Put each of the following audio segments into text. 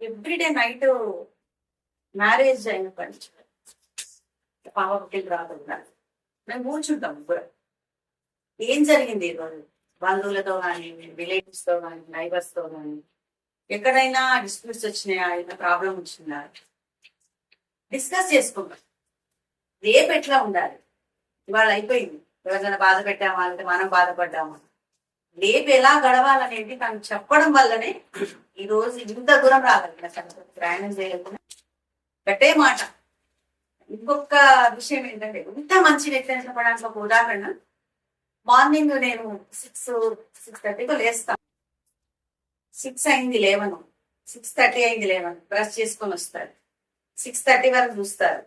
Everyday night marriage అయిన నుంచి పాప పుట్టిన రాకుండా మేము కూర్చుంటాం ముగ్గురం ఏం జరిగింది ఈరోజు బంధువులతో కానీ రిలేటివ్స్తో కానీ నైబర్స్తో కానీ ఎక్కడైనా డిస్ప్యూట్స్ వచ్చినాయా? ఏదైనా ప్రాబ్లం వచ్చిందా? డిస్కస్ చేసుకుంటాం రేపు ఎట్లా ఉండాలి? ఇవాళ అయిపోయింది. ఎవరినైనా బాధ పెట్టామా అంటే మనం బాధపడ్డామా. రేపు ఎలా గడవాలనేది తను చెప్పడం వల్లనే ఈ రోజు ఇంత దూరం రాగలిగిన ప్రయాణం చేయకుండా గట్టే మాట. ఇంకొక విషయం ఏంటంటే ఇంత మంచి వ్యక్తి అని చెప్పడానికి ఒక ఉదాహరణ. మార్నింగ్ నేను సిక్స్ సిక్స్ థర్టీకి లేస్తాను. సిక్స్ అయింది లేవను. సిక్స్ థర్టీ అయింది లేవను. బ్రష్ చేసుకొని వస్తారు. సిక్స్ థర్టీ వరకు చూస్తారు.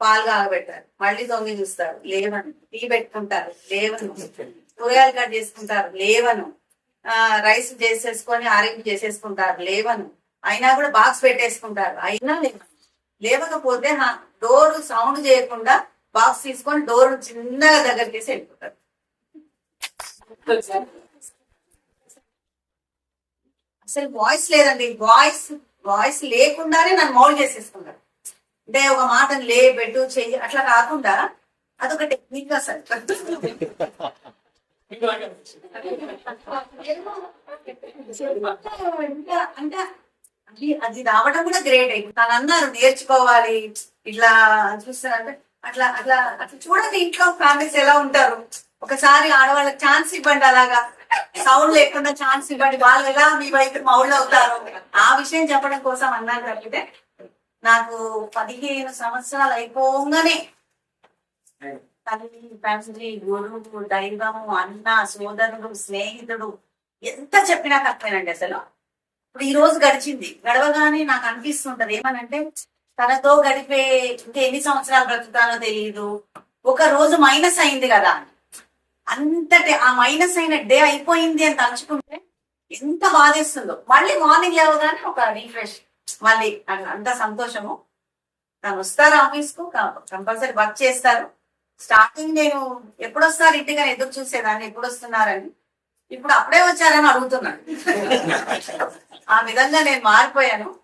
పాలు కాగబెట్టారు మళ్ళీ తొంగి చూస్తారు. లేవను. టీ పెట్టుకుంటారు. లేవను. కూరగాయలు కట్ చేసుకుంటారు. లేవను. ఆ రైస్ చేసేసుకొని ఆరెంజ్ చేసేసుకుంటారు. లేవను. అయినా కూడా బాక్స్ పెట్టేసుకుంటారు. అయినా లేవను. లేవకపోతే డోర్ సౌండ్ చేయకుండా బాక్స్ తీసుకొని డోర్ చిన్నగా దగ్గరికి తీసి వెళ్ళిపోతారు. అసలు వాయిస్ లేదండి. వాయిస్ వాయిస్ లేకుండానే నన్ను మౌల్ చేసేసుకున్నారు అంటే ఒక మాటను లే బెడ్ చెయ్యి అట్లా కాకుండా అదొక టెక్నిక్ అసలు. అంటే అది అది రావడం కూడా గ్రేట్ తను అన్నారు నేర్చుకోవాలి ఇట్లా చూస్తారంటే అట్లా అట్లా అట్లా చూడండి ఇంట్లో ఫ్యామిలీస్ ఎలా ఉంటారు. ఒకసారి ఆడవాళ్ళకి ఛాన్స్ ఇవ్వండి అలాగా. సౌండ్ లేకుండా ఛాన్స్ ఇవ్వండి. వాళ్ళు ఎలా మీ వైపు మౌళ్ళు అవుతారు. ఆ విషయం చెప్పడం కోసం అన్నారు తప్పితే నాకు పదిహేను సంవత్సరాలు అయిపోగానే తల్లి ఫ్యామిలీ గురువు దైవము అన్న సోదరుడు స్నేహితుడు ఎంత చెప్పినా తప్పేనండి అసలు. ఇప్పుడు ఈ రోజు గడిచింది. గడవగానే నాకు అనిపిస్తుంటది. ఏమనంటే తనతో గడిపే ఇంకా ఎన్ని సంవత్సరాలు బ్రతుకుతానో తెలియదు ఒక రోజు మైనస్ అయింది కదా అంతటి ఆ మైనస్ అయిన డే అయిపోయింది అని తలుచుకుంటే ఎంత బాధేస్తుందో. మళ్ళీ మార్నింగ్ లేవగానే ఒక రీఫ్రెష్. మళ్ళీ అంత సంతోషము. తను వస్తారు ఆఫీస్కు కంపల్సరీ వర్క్ చేస్తారు. స్టార్టింగ్ నేను ఎప్పుడు వస్తారు ఇంటిగా ఎదురు చూసేదాన్ని ఎప్పుడు వస్తున్నారని ఇప్పుడు అప్పుడే వచ్చారని అడుగుతున్నాను ఆ విధంగా నేను మారిపోయాను.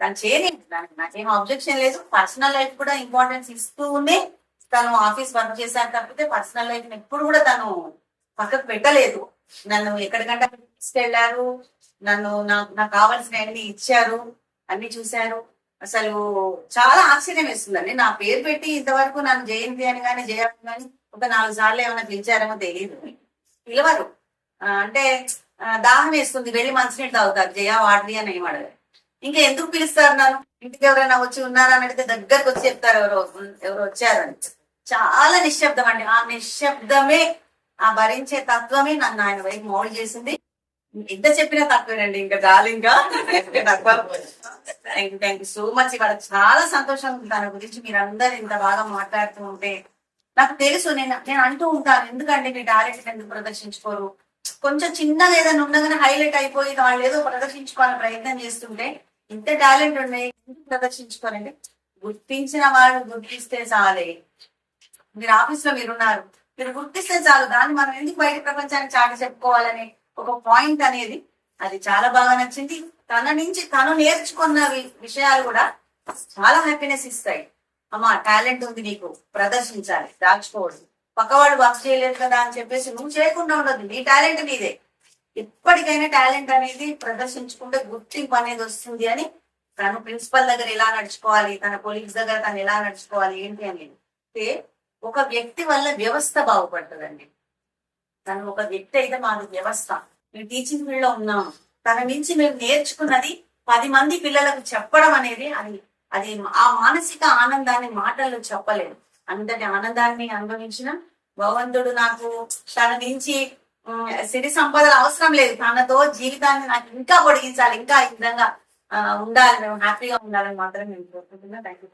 తను చేయని దానికి నాకేం అబ్జెక్షన్ లేదు. పర్సనల్ లైఫ్ కూడా ఇంపార్టెన్స్ ఇస్తూనే తను ఆఫీస్ వర్క్ చేశాను తప్పితే పర్సనల్ లైఫ్ ఎప్పుడు కూడా తను పక్కకు పెట్టలేదు. నన్ను ఎక్కడికంటే తీసుకెళ్ళారు. నన్ను నాకు నాకు కావాల్సిన ఇచ్చారు. అన్ని చూశారు. అసలు చాలా ఆశ్చర్యం వేస్తుందండి. నా పేరు పెట్టి ఇంతవరకు నన్ను జయంతి అని కానీ జయంతి కానీ ఒక నాలుగు సార్లు ఏమైనా పిలిచారేమో తెలియదు పిలవరు. అంటే దాహం వేస్తుంది. వెళ్ళి మంచినీళ్ళు తాగుతారు. జయ వాడ్రి అని ఏం అడగారు. ఇంకా ఎందుకు పిలుస్తారు నన్ను? ఇంటికి ఎవరైనా వచ్చి ఉన్నారా అని అడిగితే దగ్గరకు వచ్చి చెప్తారు ఎవరో ఎవరు వచ్చారని చాలా నిశ్శబ్దం అండి. ఆ నిశ్శబ్దమే ఆ భరించే తత్వమే నన్ను ఆయన వైపు మౌల్డ్ చేసింది. ఎంత చెప్పినా తక్కువేనండి ఇంకా చాలు ఇంకా. Thank you thank you so much ఇవాళ చాలా సంతోషంగా దాని గురించి మీరు అందరు ఇంత బాగా మాట్లాడుతూ ఉంటే నాకు తెలుసు నేను నేను అంటూ ఉంటాను. ఎందుకంటే మీ టాలెంట్ ఎందుకు ప్రదర్శించుకోరు? కొంచెం చిన్నగా ఏదైనా ఉండగానే హైలైట్ అయిపోయి వాళ్ళు ఏదో ప్రదర్శించుకోవాలని ప్రయత్నం చేస్తుంటే ఇంత టాలెంట్ ఉన్నాయి ఎందుకు ప్రదర్శించుకోరండి? గుర్తించిన వాళ్ళు గుర్తిస్తే చాలే. మీరు ఆఫీస్లో మీరున్నారు మీరు గుర్తిస్తే చాలు. దాన్ని మనం ఎందుకు బయట ప్రపంచానికి చాటి చెప్పుకోవాలని ఒక పాయింట్ అనేది అది చాలా బాగా నచ్చింది. తన నుంచి తను నేర్చుకున్న విషయాలు కూడా చాలా హ్యాపీనెస్ ఇస్తాయి. అమ్మా టాలెంట్ ఉంది నీకు ప్రదర్శించాలి దాచుకోవద్దు పక్కవాడు వర్క్ చేయలేదు కదా అని చెప్పేసి నువ్వు చేయకుండా ఉండదు నీ టాలెంట్ నీదే. ఎప్పటికైనా టాలెంట్ అనేది ప్రదర్శించుకుంటే గుర్తింపు అనేది వస్తుంది అని తను ప్రిన్సిపల్ దగ్గర ఎలా నడుచుకోవాలి తన కొలీగ్స్ దగ్గర తను ఎలా నడుచుకోవాలి ఏంటి అనేది. అంటే ఒక వ్యక్తి వల్ల వ్యవస్థ బాగుపడుతుందండి. తను ఒక వ్యక్తి అయితే మాది వ్యవస్థ. మేము టీచింగ్ ఫీల్డ్లో ఉన్నాం తన నుంచి మేము నేర్చుకున్నది పది మంది పిల్లలకు చెప్పడం అనేది అది అది ఆ మానసిక ఆనందాన్ని మాటల్లో చెప్పలేదు అంతటి ఆనందాన్ని అనుభవించిన భగవంతుడు నాకు తన నుంచి సిరి సంపదలు అవసరం లేదు. తనతో జీవితాన్ని నాకు ఇంకా పొడిగించాలి ఇంకా ఈ విధంగా ఉండాలి. మేము హ్యాపీగా ఉండాలని మాత్రం నేను కోరుకుంటున్నా. Thank you